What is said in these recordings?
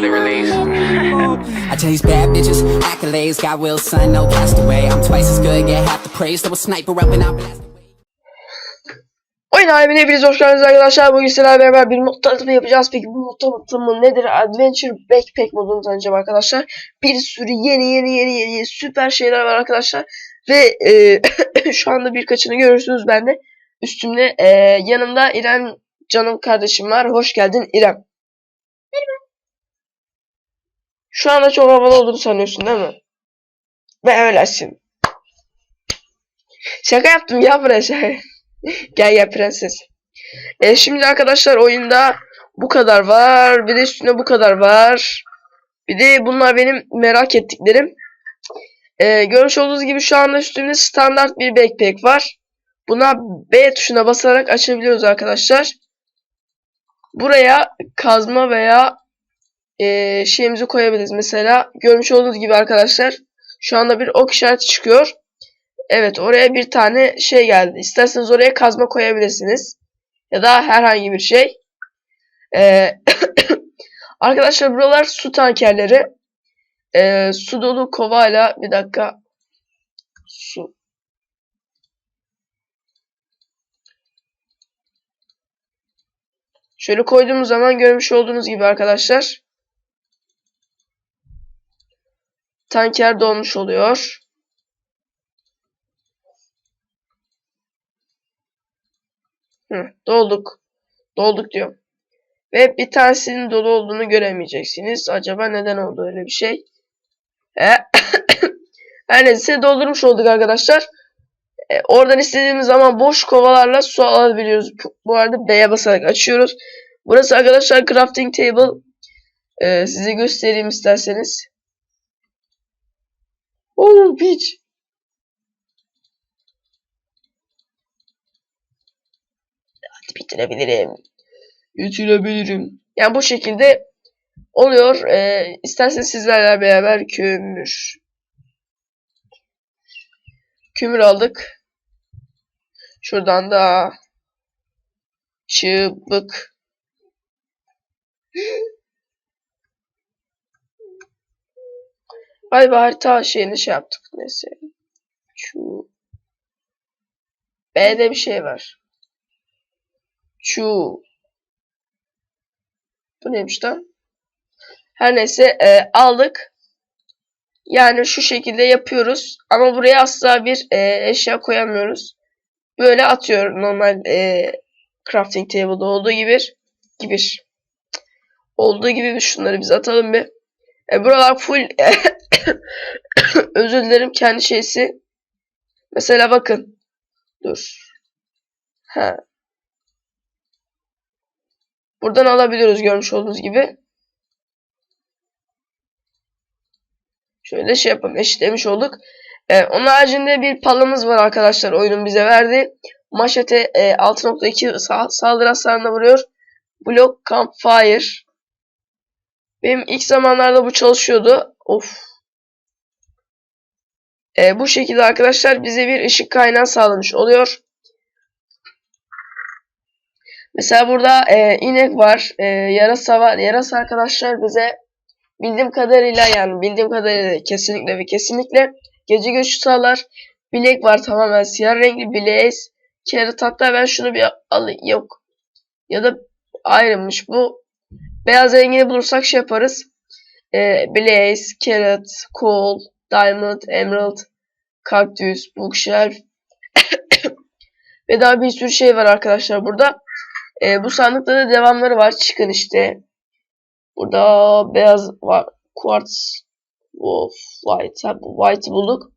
monthly release. I chase bad bitches, accolades, got will, son, no castaway. I'm twice as good, get half the praise. Throw a sniper up and I'll blast away. Oyun alemine hepiniz hoş geldiniz arkadaşlar. Bugün sizlerle beraber bir mod tanıtımı yapacağız. Peki bu mod tanıtımı nedir? Adventure Backpack modunu tanıtacağım arkadaşlar. Bir sürü yeni yeni yeni yeni, yeni süper şeyler var arkadaşlar. Ve e, şu anda birkaçını görürsünüz ben de. Üstümde e, yanımda İrem canım kardeşim var. Hoş geldin İrem. Şu anda çok havalı olduğunu sanıyorsun değil mi? Ve öylesin. Şaka yaptım ya buraya şaka. gel gel prenses. E, şimdi arkadaşlar oyunda bu kadar var. Bir de üstüne bu kadar var. Bir de bunlar benim merak ettiklerim. E, görmüş olduğunuz gibi şu anda üstümde standart bir backpack var. Buna B tuşuna basarak açabiliyoruz arkadaşlar. Buraya kazma veya e, şeyimizi koyabiliriz. Mesela görmüş olduğunuz gibi arkadaşlar şu anda bir ok işareti çıkıyor. Evet oraya bir tane şey geldi. İsterseniz oraya kazma koyabilirsiniz. Ya da herhangi bir şey. Ee, arkadaşlar buralar su tankerleri. Ee, su dolu kovayla bir dakika. Su. Şöyle koyduğumuz zaman görmüş olduğunuz gibi arkadaşlar. Tanker dolmuş oluyor. Hı, dolduk. Dolduk diyorum. Ve bir tanesinin dolu olduğunu göremeyeceksiniz. Acaba neden oldu öyle bir şey? E, Her neyse doldurmuş olduk arkadaşlar. E, oradan istediğimiz zaman boş kovalarla su alabiliyoruz. Bu arada B'ye basarak açıyoruz. Burası arkadaşlar crafting table. E, size göstereyim isterseniz. Oğlum piç. bitirebilirim. Bitirebilirim. Yani bu şekilde oluyor. Ee, isterseniz sizlerle beraber kömür. Kömür aldık. Şuradan da çıbık. Ay harita şeyini şey yaptık. Neyse. Şu B'de bir şey var. Şu. Bu neymiş lan? Her neyse e, aldık. Yani şu şekilde yapıyoruz. Ama buraya asla bir e, eşya koyamıyoruz. Böyle atıyor normal e, crafting table'da olduğu gibi. Gibi. Olduğu gibi şunları biz atalım bir. E, buralar full özür dilerim kendi şeysi. Mesela bakın. Dur. Ha. Buradan alabiliyoruz görmüş olduğunuz gibi. Şöyle şey yapalım eşitlemiş olduk. Ee, onun haricinde bir palımız var arkadaşlar oyunun bize verdi. Maşete e, 6.2 sağ, saldırı hasarına vuruyor. Block Campfire. Benim ilk zamanlarda bu çalışıyordu. Of. Ee, bu şekilde arkadaşlar bize bir ışık kaynağı sağlamış oluyor. Mesela burada e, inek var, e, yarasa var. Yarasa arkadaşlar bize bildiğim kadarıyla yani bildiğim kadarıyla kesinlikle ve kesinlikle gece görüşü sağlar. Bilek var tamamen siyah renkli bileğiz. Carrot hatta ben şunu bir alayım. Yok. Ya da ayrılmış bu. Beyaz rengini bulursak şey yaparız. E, Blaze, Carrot, Coal, Diamond, Emerald, Cactus, Bookshelf ve daha bir sürü şey var arkadaşlar burada. E, bu sandıkta da devamları var. Çıkın işte. Burada beyaz var. Quartz. Of, white. White bulduk.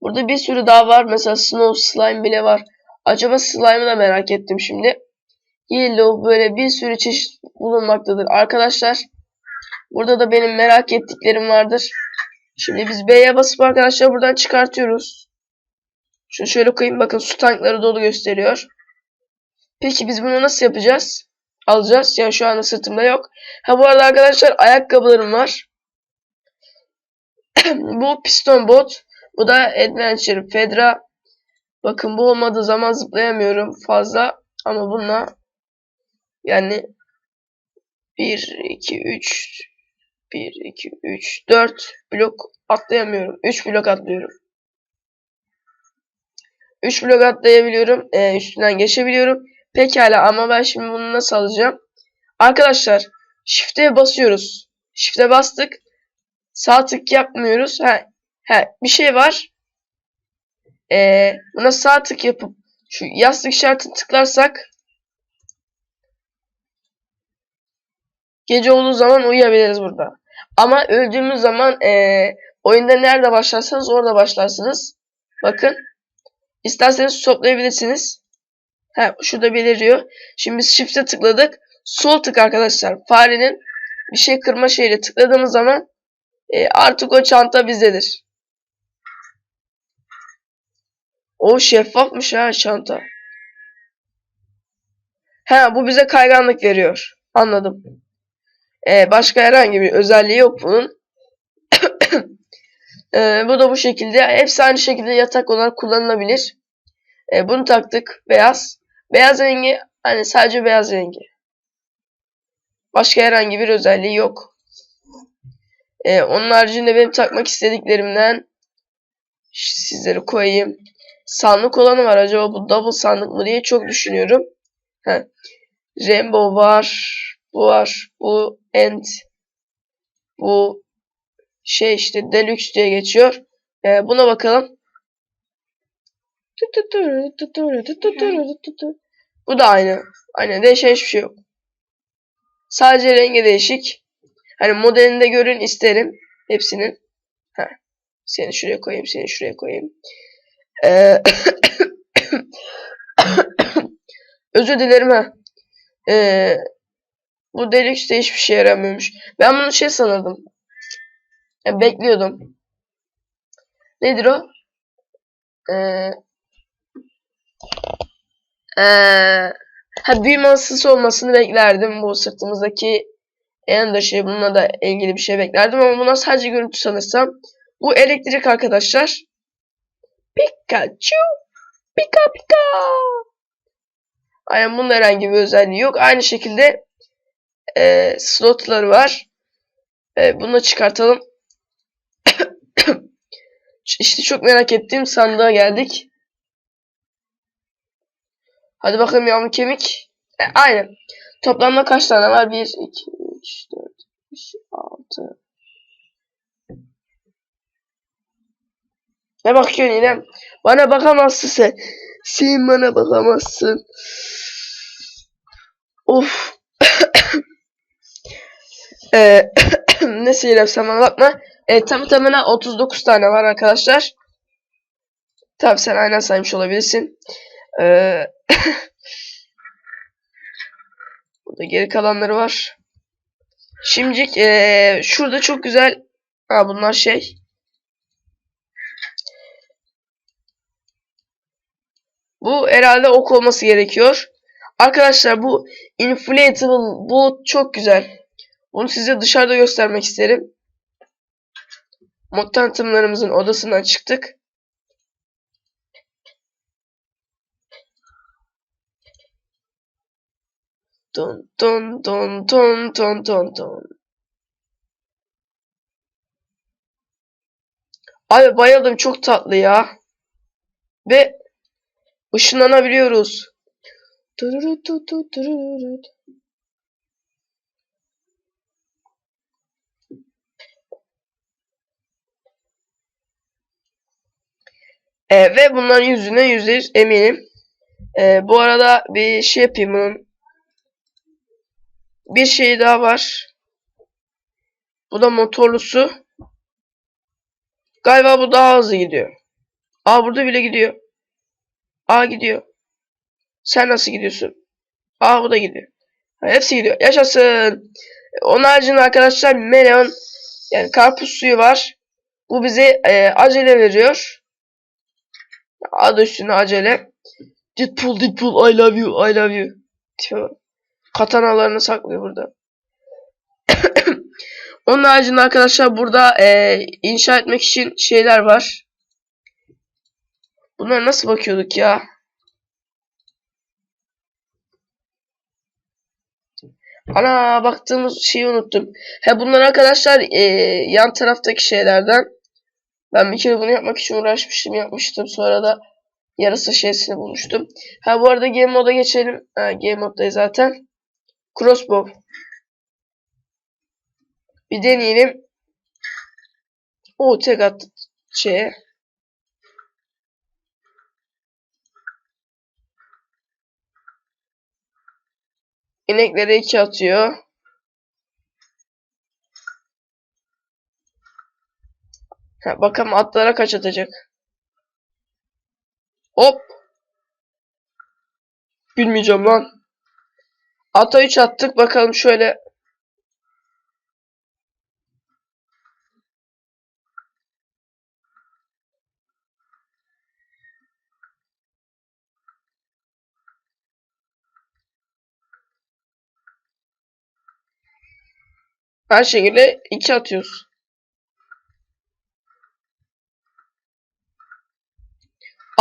Burada bir sürü daha var. Mesela snow slime bile var. Acaba slime'ı da merak ettim şimdi. Yellow böyle bir sürü çeşit bulunmaktadır. Arkadaşlar burada da benim merak ettiklerim vardır. Şimdi biz B'ye basıp arkadaşlar buradan çıkartıyoruz. Şunu şöyle koyayım. Bakın su tankları dolu gösteriyor. Peki biz bunu nasıl yapacağız? Alacağız. Yani şu anda sırtımda yok. Ha bu arada arkadaşlar ayakkabılarım var. bu piston bot. Bu da Adventure Fedra. Bakın bu olmadığı zaman zıplayamıyorum fazla. Ama bununla yani 1, 2, 3 1, 2, 3, 4 blok atlayamıyorum. 3 blok atlıyorum. 3 blok atlayabiliyorum. Ee, üstünden geçebiliyorum. Pekala ama ben şimdi bunu nasıl alacağım? Arkadaşlar shift'e basıyoruz. Shift'e bastık. Sağ tık yapmıyoruz. Ha, ha bir şey var. Ee, buna sağ tık yapıp şu yastık işaretini tıklarsak gece olduğu zaman uyuyabiliriz burada. Ama öldüğümüz zaman ee, oyunda nerede başlarsanız orada başlarsınız. Bakın. İsterseniz toplayabilirsiniz. Ha, şurada beliriyor. Şimdi biz shift'e tıkladık. Sol tık arkadaşlar. Farenin bir şey kırma şeyle tıkladığımız zaman e, artık o çanta bizdedir. O şeffafmış ha çanta. He bu bize kayganlık veriyor. Anladım. E, başka herhangi bir özelliği yok bunun. E, bu da bu şekilde. Hepsi aynı şekilde yatak olarak kullanılabilir. E, bunu taktık. Beyaz. Beyaz rengi hani sadece beyaz rengi. Başka herhangi bir özelliği yok. E, onun haricinde benim takmak istediklerimden sizlere koyayım. Sandık olanı var. Acaba bu double sandık mı diye çok düşünüyorum. Heh. Rainbow var. Bu var. Bu end. Bu şey işte deluxe diye geçiyor. E, buna bakalım. Bu da aynı. Aynen değişen hiçbir şey yok. Sadece rengi değişik. Hani modelini de görün isterim. Hepsinin. Ha. Seni şuraya koyayım, seni şuraya koyayım. Ee, özür dilerim ha. Ee, bu Deluxe de hiçbir şey yaramıyormuş. Ben bunu şey sanırdım. Ya, bekliyordum. Nedir o? Ee, ee, ha büyüme asısı olmasını beklerdim. Bu sırtımızdaki en şey bununla da ilgili bir şey beklerdim ama buna sadece görüntü sanırsam. Bu elektrik arkadaşlar. Pikachu. Pika pika. Aynen bunun herhangi bir özelliği yok. Aynı şekilde e, slotları var. E, bunu da çıkartalım. işte çok merak ettiğim sandığa geldik. Hadi bakalım yavru kemik. E, aynen. Toplamda kaç tane var? 1, 2, 3, 4, 5, 6. Ne bakıyorsun İrem? Bana bakamazsın sen. Sen bana bakamazsın. Of. Ee, neyse İrem sen bakma. E, tam tamına 39 tane var arkadaşlar. Tabi sen aynen saymış olabilirsin. Ee, burada geri kalanları var. Şimdilik ee, şurada çok güzel. Ha bunlar şey. Bu herhalde ok olması gerekiyor. Arkadaşlar bu inflatable bulut çok güzel. Bunu size dışarıda göstermek isterim. Mod tanıtımlarımızın odasından çıktık. Don don don don don don don. Abi bayıldım çok tatlı ya. Ve ışınlanabiliyoruz. E, ve bunların yüzüne yüzde yüz eminim. E, bu arada bir şey yapayım bunun. Bir şey daha var. Bu da motorlusu. Galiba bu daha hızlı gidiyor. Aa burada bile gidiyor. Aa gidiyor. Sen nasıl gidiyorsun? Aa bu da gidiyor. Hepsi gidiyor. Yaşasın. Onun haricinde arkadaşlar melon yani karpuz suyu var. Bu bize e, acele veriyor. Adı üstünde acele. Deadpool Deadpool I love you I love you. Tipe. Katanalarını saklıyor burada. Onun haricinde arkadaşlar burada e, inşa etmek için şeyler var. Bunlara nasıl bakıyorduk ya? Ana baktığımız şeyi unuttum. He bunlar arkadaşlar e, yan taraftaki şeylerden. Ben bir kere bunu yapmak için uğraşmıştım yapmıştım. Sonra da yarısı şeysini bulmuştum. Ha bu arada game moda geçelim. Ha, game moddayız zaten. Crossbow. Bir deneyelim. O tek attı şeye. İneklere iki atıyor. Ha, bakalım atlara kaç atacak. Hop. Gülmeyeceğim lan. Ata 3 attık. Bakalım şöyle. Her şekilde 2 atıyoruz.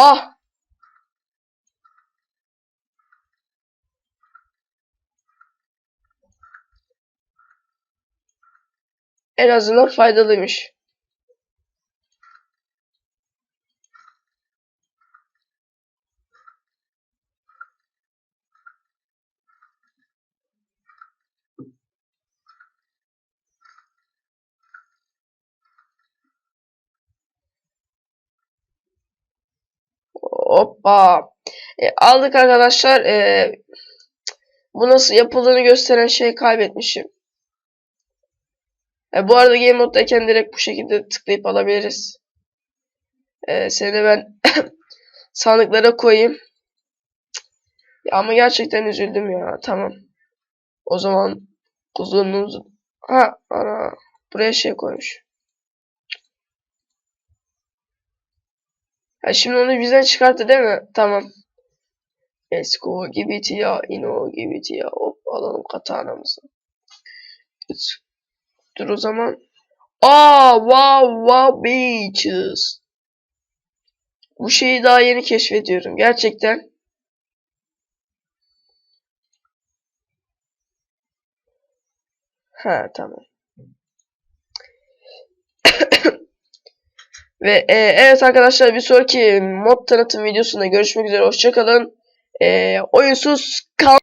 Ah! En azından faydalıymış. Hoppa. E, aldık arkadaşlar. E, bu nasıl yapıldığını gösteren şeyi kaybetmişim. E, bu arada game moddayken direkt bu şekilde tıklayıp alabiliriz. E, seni ben sandıklara koyayım. Ya ama gerçekten üzüldüm ya. Tamam. O zaman uzunluğun ha ana buraya şey koymuş. Ha şimdi onu bizden çıkarttı değil mi? Tamam. Esko gibi ya, ino gibi ya. Hop alalım katanamızı. Dur o zaman. Aa wow wow beaches. Bu şeyi daha yeni keşfediyorum. Gerçekten. Ha tamam. Ve e, evet arkadaşlar bir sonraki mod tanıtım videosunda görüşmek üzere. Hoşçakalın. E, oyunsuz kal.